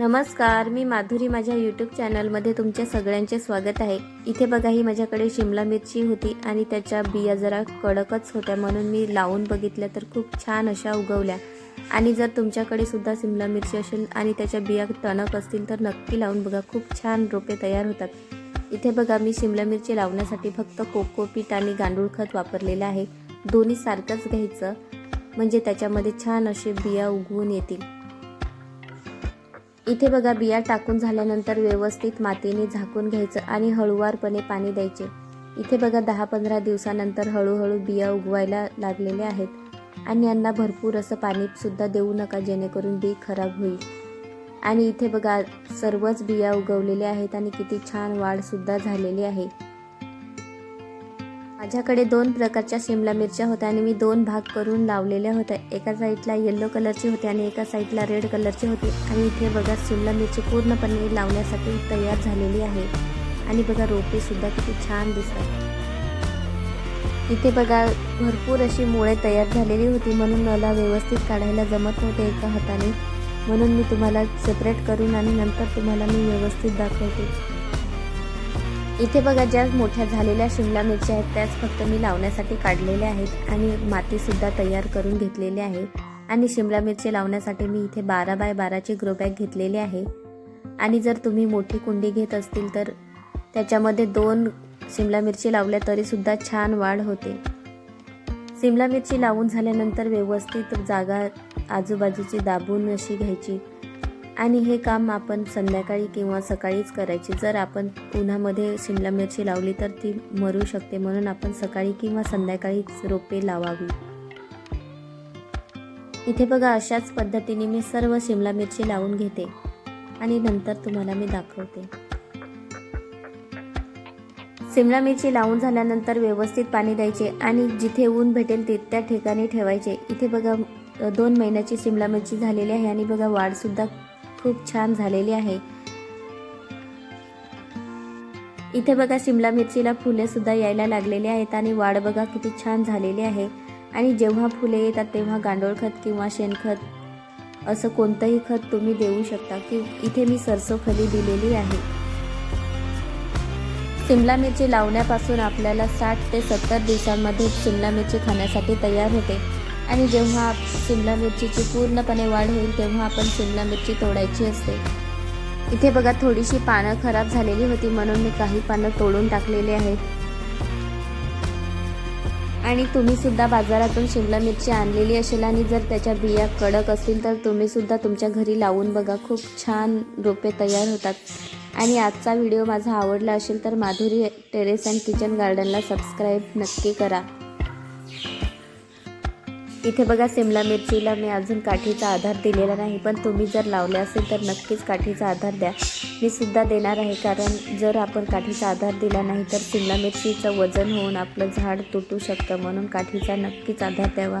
नमस्कार मी माधुरी माझ्या यूट्यूब चॅनलमध्ये तुमच्या सगळ्यांचे स्वागत आहे. इथे बघा ही माझ्याकडे शिमला मिरची होती आणि त्याच्या बिया जरा कडकच होत्या म्हणून मी लावून बघितल्या तर खूप छान अशा उगवल्या. आणि जर तुमच्याकडे सुद्धा शिमला मिरची असेल आणि त्याच्या बिया टणक असतील तर नक्की लावून बघा खूप छान रोपे तयार होतात. इथे बघा मी शिमला मिरची लावण्यासाठी फक्त कोकोपीट आणि गांडूळ खत वापरलेलं आहे. दोन्ही सारखंच घ्यायचं म्हणजे त्याच्यामध्ये छान असे बिया उगवून येतील. इथे बघा बिया टाकून झाल्यानंतर व्यवस्थित मातीने झाकून घ्यायचं आणि हळूवारपणे पाणी द्यायचे. इथे बघा दहा पंधरा दिवसानंतर हळूहळू बिया उगवायला लागलेल्या आहेत. आणि यांना भरपूर असं पाणी सुद्धा देऊ नका जेणेकरून बी खराब होईल. आणि इथे बघा सर्वच बिया उगवलेल्या आहेत आणि किती छान वाढ सुद्धा झालेली आहे. माझ्याकडे दोन प्रकारच्या शिमला मिरच्या होत्या आणि मी दोन भाग करून लावलेल्या होत्या. एका साईडला येल्लो कलरची होती आणि एका साईडला रेड कलरची होती. आणि इथे बघा शिमला मिरची पूर्णपणे लावण्यासाठी तयार झालेली आहे. आणि बघा रोपे सुद्धा किती छान दिसतात. इथे बघा भरपूर अशी मुळे तयार झालेली होती म्हणून मला व्यवस्थित काढायला जमत नव्हते एका हाताने. म्हणून मी तुम्हाला सेपरेट करून आणि नंतर तुम्हाला मी व्यवस्थित दाखवते. इथे बघा ज्या मोठ्या झालेल्या शिमला मिरच्या आहेत त्याच फक्त मी लावण्यासाठी काढलेल्या आहेत आणि मातीसुद्धा तयार करून घेतलेली आहे आणि शिमला मिरची लावण्यासाठी मी इथे बारा बाय बाराची ग्रो बॅग घेतलेली आहे. आणि जर तुम्ही मोठी कुंडी घेत असतील तर त्याच्यामध्ये दोन शिमला मिरची लावल्या तरीसुद्धा छान वाढ होते. शिमला मिरची लावून झाल्यानंतर व्यवस्थित जागा आजूबाजूची दाबून अशी घ्यायची. आणि हे काम आपण संध्याकाळी किंवा सकाळीच करायचे. जर आपण उन्हामध्ये शिमला मिरची लावली तर ती मरू शकते. म्हणून आपण सकाळी किंवा संध्याकाळीच रोपे लावावी. इथे बघा अशाच पद्धतीने मी सर्व शिमला मिरची लावून घेते आणि नंतर तुम्हाला मी दाखवते. शिमला मिरची लावून झाल्यानंतर व्यवस्थित पाणी द्यायचे आणि जिथे ऊन भेटेल ते त्या ठिकाणी ठेवायचे. इथे बघा दोन महिन्याची शिमला मिरची झालेली आहे आणि बघा वाढसुद्धा खूप छान झालेली आहे. इथे बघा शिमला मिरचीला फुले सुद्धा यायला लागलेली आहेत आणि वाढ बघा किती छान झालेली आहे. आणि जेव्हा फुले येतात तेव्हा गांडोळ खत किंवा शेणखत असं कोणतंही खत तुम्ही देऊ शकता की इथे मी सरसो खली दिलेली आहे. शिमला मिरची लावण्यापासून आपल्याला साठ ते सत्तर दिवसांमध्ये शिमला मिरची खाण्यासाठी तयार होते. आणि जेव्हा शिमला मिरचीची पूर्णपणे वाढ होईल तेव्हा आपण शिमला मिरची तोडायची असते. इथे बघा थोडीशी पानं खराब झालेली होती म्हणून मी काही पानं तोडून टाकलेली आहेत. आणि तुम्ही सुद्धा बाजारातून शिमला मिरची आणलेली असेल आणि जर त्याच्या बिया कडक असतील तर तुम्ही सुद्धा तुमच्या घरी लावून बघा. खूप छान रोपे तयार होतात. आणि आजचा व्हिडिओ माझा आवडला असेल तर माधुरी टेरेस अँड किचन गार्डनला सबस्क्राईब नक्की करा. इथे बघा सिमला मिरचीला मी अजून काठीचा आधार दिलेला नाही पण तुम्ही जर लावले असेल तर नक्कीच काठीचा आधार द्या. मी सुद्धा देणार आहे कारण जर आपण काठीचा आधार दिला नाही तर सिमला मिरचीचं वजन होऊन आपलं झाड तुटू शकतं म्हणून काठीचा नक्कीच आधार द्यावा.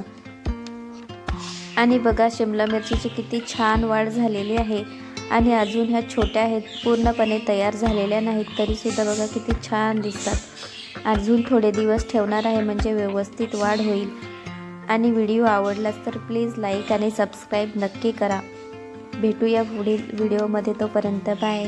आणि बघा शिमला मिरचीची किती छान वाढ झालेली आहे आणि अजून ह्या छोट्या आहेत पूर्णपणे तयार झालेल्या नाहीत तरीसुद्धा बघा किती छान दिसतात. अजून थोडे दिवस ठेवणार आहे म्हणजे व्यवस्थित वाढ होईल. आणि व्हिडिओ आवडलास तर प्लीज लाईक आणि सबस्क्राईब नक्की करा. भेटूया पुढील व्हिडिओमध्ये तोपर्यंत बाय.